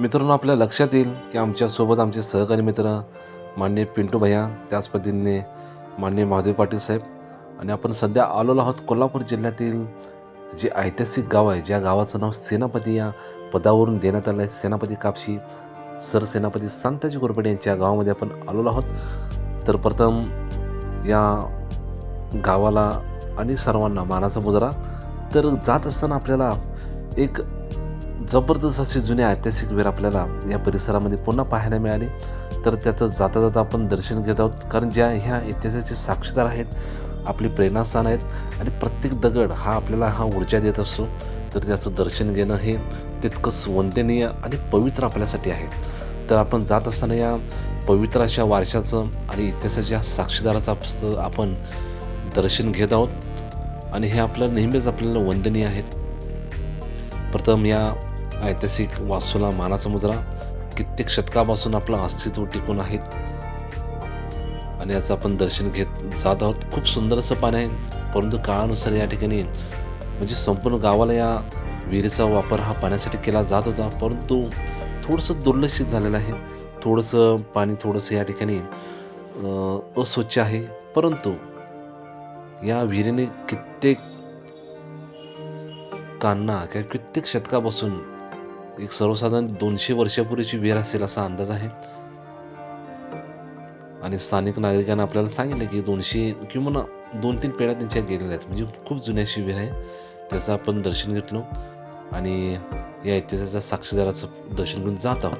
मित्रांनो आपल्या लक्षात येईल की आमच्यासोबत आमचे सहकारी मित्र मान्य पिंटू भैया त्याच पद्धतीने माननीय महादेव पाटील साहेब आणि आपण सध्या आलेलो आहोत कोल्हापूर जिल्ह्यातील जे ऐतिहासिक गाव आहे ज्या गावाचं नाव सेनापती या पदावरून देण्यात आलं आहे सेनापती कापशी. सरसेनापती संताजी गोरपडे यांच्या गावामध्ये आपण आलेलो आहोत. तर प्रथम या गावाला आणि सर्वांना मानाचा मुजरा. तर जात असताना आपल्याला एक जबरदस्त असे जुने ऐतिहासिक वीर आपल्याला या परिसरामध्ये पुन्हा पाहायला मिळाले. तर त्याचं जाता जाता आपण दर्शन घेत आहोत. कारण ज्या ह्या इतिहासाचे साक्षीदार आहेत आपली प्रेरणास्थान आहेत आणि प्रत्येक दगड हा आपल्याला हा ऊर्जा देत असतो. तर त्याचं दर्शन घेणं हे तितकंच वंदनीय आणि पवित्र आपल्यासाठी आहे. तर आपण जात असताना या पवित्र अशा वारशाचं आणि इतिहासाच्या साक्षीदाराचं आपण दर्शन घेत आहोत. आणि हे आपलं नेहमीच आपल्याला वंदनीय आहेत प्रथम या ऐतिहासिक वास्तूला मानाचा मुद्रा. कित्येक शतकापासून आपलं अस्तित्व टिकून आहेत आणि याचं आपण दर्शन घेत जात आहोत. खूप सुंदर असं पाणी आहे. परंतु काळानुसार या ठिकाणी म्हणजे संपूर्ण गावाला या विहिरीचा वापर हा पाण्यासाठी केला जात होता. परंतु थोडंसं दुर्लक्षित झालेलं आहे. थोडंसं पाणी थोडंसं या ठिकाणी अस्वच्छ आहे. परंतु या विहिरीने कित्येक कांना किंवा कित्येक शतकापासून एक सर्वसाधारण दोनशे वर्षापूर्वीची वेळ असेल असा अंदाज आहे. आणि स्थानिक नागरिकांना आपल्याला सांगितलं की दोनशे किंवा दोन तीन पिढ्या त्यांच्या गेलेल्या आहेत. म्हणजे खूप जुन्या अशी आहे. त्याचं आपण दर्शन घेतलो. आणि या इतिहासाच्या साक्षीदाराचं दर्शन घेऊन जात आहोत.